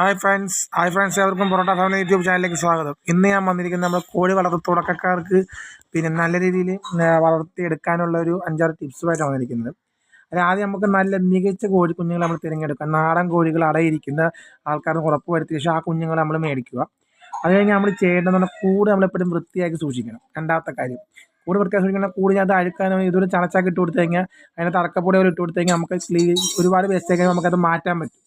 Hi friends hi friends എല്ലാവർക്കും parotta family YouTube ചാനലിലേക്ക് സ്വാഗതം. ഇന്ന് ഞാൻ വന്നിരിക്കുന്നത് നമ്മുടെ കോഴി വളർത്ത തുടക്കക്കാർക്ക് പിന്നെ നല്ല രീതിയിൽ വളർത്തിയെടുക്കാനുള്ള ഒരു അഞ്ചാറ് ടിപ്സുമായിട്ടാണ് വന്നിരിക്കുന്നത്. അതിൽ ആദ്യം നമുക്ക് നല്ല മികച്ച കോഴി കുഞ്ഞുങ്ങളെ നമ്മൾ തിരഞ്ഞെടുക്കുക നാടൻ കോഴികൾ അടയിരിക്കുന്ന ആൾക്കാർക്ക് ഉറപ്പ് വരുത്തിയ ശേഷം ആ കുഞ്ഞുങ്ങൾ നമ്മൾ മേടിക്കുക. അത് കഴിഞ്ഞ് നമ്മൾ ചെയ്യേണ്ടതെന്ന് പറഞ്ഞാൽ കൂട് നമ്മളെപ്പോഴും വൃത്തിയാക്കി സൂക്ഷിക്കണം. രണ്ടാമത്തെ കാര്യം കൂട് വൃത്തിയാക്കി സൂക്ഷിക്കണം കൂട് ഞാൻ അത് അഴുക്കാനോ ഇതൊരു ചണച്ചാക്കി ഇട്ട് കൊടുത്തു കഴിഞ്ഞാൽ അതിനകത്ത് അറക്കപ്പൊടി ഇട്ട് കൊടുത്തു കഴിഞ്ഞാൽ നമുക്ക് ക്ലീൻ ഒരുപാട് വേസ്റ്റ് നമുക്കത് മാറ്റാൻ പറ്റും.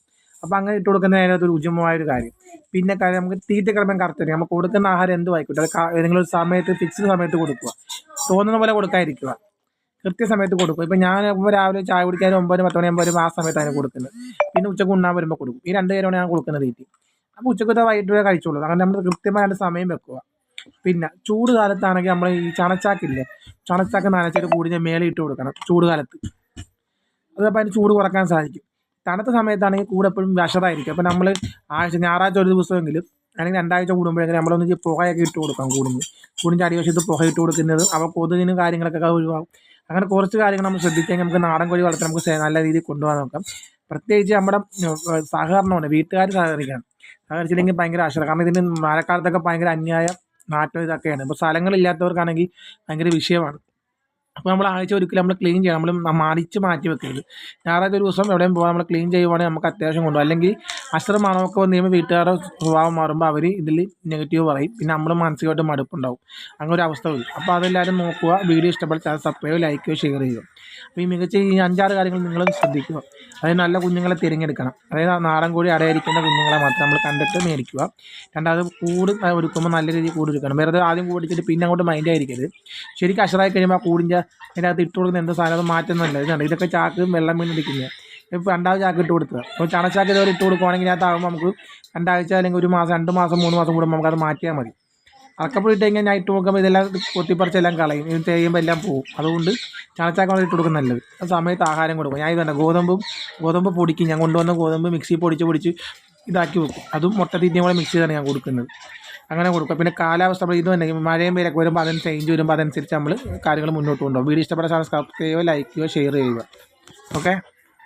അപ്പോൾ അങ്ങനെ ഇട്ട് കൊടുക്കുന്നത് അതിനകത്ത് ഒരു ഉചിതമായ ഒരു കാര്യം. പിന്നെ കാര്യം നമുക്ക് തീറ്റ ക്രമം കറക്റ്റ് നമ്മൾ കൊടുക്കുന്ന ആഹാരം എന്ത് ആയിക്കോട്ടെ ഏതെങ്കിലും ഒരു സമയത്ത് ഫിക്സ്ഡ് സമയത്ത് കൊടുക്കുക. തോന്നുന്ന പോലെ കൊടുക്കാതിരിക്കുക. കൃത്യസമയത്ത് കൊടുക്കും ഇപ്പം ഞാൻ രാവിലെ ചായ കുടിക്കാൻ ഒമ്പത് പത്ത് മണിയാകുമ്പോൾ വരും ആ സമയത്താണ് കൊടുക്കുന്നത്. പിന്നെ ഉച്ചയ്ക്ക് ഉണ്ണാൻ വരുമ്പോൾ കൊടുക്കും. ഈ രണ്ട് നേരമാണ് ഞാൻ കൊടുക്കുന്നത് തീറ്റി. അപ്പോൾ ഉച്ചക്കത്തെ വൈകിട്ട് വരെ കഴിച്ചോളൂ. അങ്ങനെ നമ്മൾ കൃത്യമായിട്ട് സമയം വെക്കുക. പിന്നെ ചൂട് കാലത്താണെങ്കിൽ നമ്മൾ ഈ ചണച്ചാക്കില്ലേ? ചണച്ചാക്ക് നനച്ചിട്ട് കൂടി മേലെ ഇട്ട് കൊടുക്കണം ചൂട് കാലത്ത്. അതപ്പോൾ അതിന് ചൂട് കുറയ്ക്കാൻ സാധിക്കും. തണുത്ത സമയത്താണെങ്കിൽ കൂടെ എപ്പോഴും വിഷറായിരിക്കും. അപ്പോൾ നമ്മൾ ആഴ്ച ഞായറാഴ്ച ഒരു ദിവസമെങ്കിലും അല്ലെങ്കിൽ രണ്ടാഴ്ച കൂടുമ്പോഴെങ്കിലും നമ്മളൊന്ന് പുകയൊക്കെ ഇട്ട് കൊടുക്കാം കൂടുന്നു കൂടിന്റെ അടിവശത്ത് പുക ഇട്ട് കൊടുക്കുന്നത് അവ കൊതുകിനും കാര്യങ്ങളൊക്കെ ഒഴിവാകും അങ്ങനെ കുറച്ച് കാര്യങ്ങൾ നമ്മൾ ശ്രദ്ധിക്കാൻ നമുക്ക് നാടൻ കോഴി വളർത്താൻ നമുക്ക് നല്ല രീതിയിൽ കൊണ്ടുപോകാൻ നോക്കാം. പ്രത്യേകിച്ച് നമ്മുടെ സഹകരണമാണ് വീട്ടുകാർ സഹകരിക്കണം. സഹകരിച്ചില്ലെങ്കിൽ ഭയങ്കര ആശ്രയം കാരണം ഇതിന് മഴക്കാലത്തൊക്കെ ഭയങ്കര അന്യായ നാറ്റം ഇതൊക്കെയാണ്. ഇപ്പോൾ സ്ഥലങ്ങളില്ലാത്തവർക്കാണെങ്കിൽ ഭയങ്കര വിഷയമാണ്. അപ്പോൾ നമ്മൾ ആഴ്ച ഒരിക്കലും നമ്മൾ ക്ലീൻ ചെയ്യണം. നമ്മൾ മറിച്ച് മാറ്റി വെക്കരുത്. ഞായറാഴ്ച ഒരു ദിവസം എവിടെയും പോകാൻ നമ്മൾ ക്ലീൻ ചെയ്യുവാണെങ്കിൽ നമുക്ക് അത്യാവശ്യം കൊണ്ടുപോകും. അല്ലെങ്കിൽ അശ്ര മണമൊക്കെ വന്ന് കഴിയുമ്പോൾ വീട്ടുകാരുടെ സ്വഭാവം മാറുമ്പോൾ അവർ ഇതിൽ നെഗറ്റീവ് പറയും. പിന്നെ നമ്മൾ മാനസികമായിട്ട് മടുപ്പുണ്ടാവും. അങ്ങനെ ഒരു അവസ്ഥ വരും. അപ്പോൾ അതെല്ലാവരും നോക്കുക. വീഡിയോ ഇഷ്ടപ്പെട്ടാൽ സബ്സ്ക്രൈബ് ലൈക്കുകയോ ഷെയർ ചെയ്യുക. അപ്പോൾ ഈ മികച്ച ഈ അഞ്ചാറ് കാര്യങ്ങൾ നിങ്ങൾ ശ്രദ്ധിക്കുക. അതായത് നല്ല കുഞ്ഞുങ്ങളെ തിരഞ്ഞെടുക്കണം. അതായത് നാടൻ കോഴി അടയിരിക്കുന്ന കുഞ്ഞുങ്ങളെ മാത്രം നമ്മൾ കണ്ടിട്ട് മേടിക്കുക. രണ്ടാമത് കൂട് ഒരുക്കുമ്പോൾ നല്ല രീതിയിൽ കൂട് ഒരുക്കണം. വെറുതെ ആദ്യം കൂടിച്ചിട്ട് പിന്നെ അങ്ങോട്ട് മൈൻഡ് ആയിരിക്കരുത്. ശരിക്കും അഷറായി കഴിയുമ്പോൾ ആ കൂടിന്റെ അതിന്റെ അകത്ത് ഇട്ട് കൊടുക്കുന്ന എന്ത് സാധനം അത് മാറ്റുന്നില്ല ഇതുണ്ട്. ഇതൊക്കെ ചാക്ക് വെള്ളം വീണിരിക്കുന്നത് ഇപ്പോൾ രണ്ടാമത് ചാക്ക് ഇട്ട് കൊടുക്കുക അപ്പോൾ ചണച്ചാക്ക് ഇതുവരെ ഇട്ട് കൊടുക്കുവാണെങ്കിൽ അതിനകത്താകുമ്പോൾ നമുക്ക് രണ്ടാഴ്ച അല്ലെങ്കിൽ ഒരു മാസം രണ്ട് മാസം മൂന്ന് മാസം കൂടുമ്പോൾ നമുക്കത് മാറ്റിയാൽ മതി. അറക്കപ്പൊടി ഇട്ട് കഴിഞ്ഞാൽ ഞാൻ ഇട്ട് നോക്കുമ്പോൾ ഇതെല്ലാം കൊത്തിപ്പറിച്ചെല്ലാം കളയും. ഇത് ചെയ്യുമ്പോൾ എല്ലാം പോകും അതുകൊണ്ട് ചണച്ചാക്കം ഇട്ട് കൊടുക്കുന്നത് നല്ലത്. ആ സമയത്ത് ആഹാരം കൊടുക്കും. ഞാൻ ഇതുണ്ട്. ഗോതമ്പും ഗോതമ്പ് പൊടിക്കും. ഞാൻ കൊണ്ടുവന്ന ഗോതമ്പ് മിക്സി പൊടിച്ച് പൊടിച്ച് ഇതാക്കി വെക്കും. അതും മുട്ട തീറ്റയും കൂടെ മിക്സ് ചെയ്താണ് ഞാൻ കൊടുക്കുന്നത്. അങ്ങനെ കൊടുക്കുക പിന്നെ കാലാവസ്ഥ നമ്മൾ ഇത് തന്നെ മഴയും പേരൊക്കെ വരുമ്പോൾ അതിന് ചേഞ്ച് വരുമ്പോൾ അതനുസരിച്ച് നമ്മൾ കാര്യങ്ങൾ മുന്നോട്ട് കൊണ്ടുപോകും. വീഡിയോ ഇഷ്ടപ്പെട്ട സബ്സ്ക്രൈബ് ചെയ്യുക ലൈക്ക് ചെയ്യുക ഷെയർ ചെയ്യുക. ഓക്കെ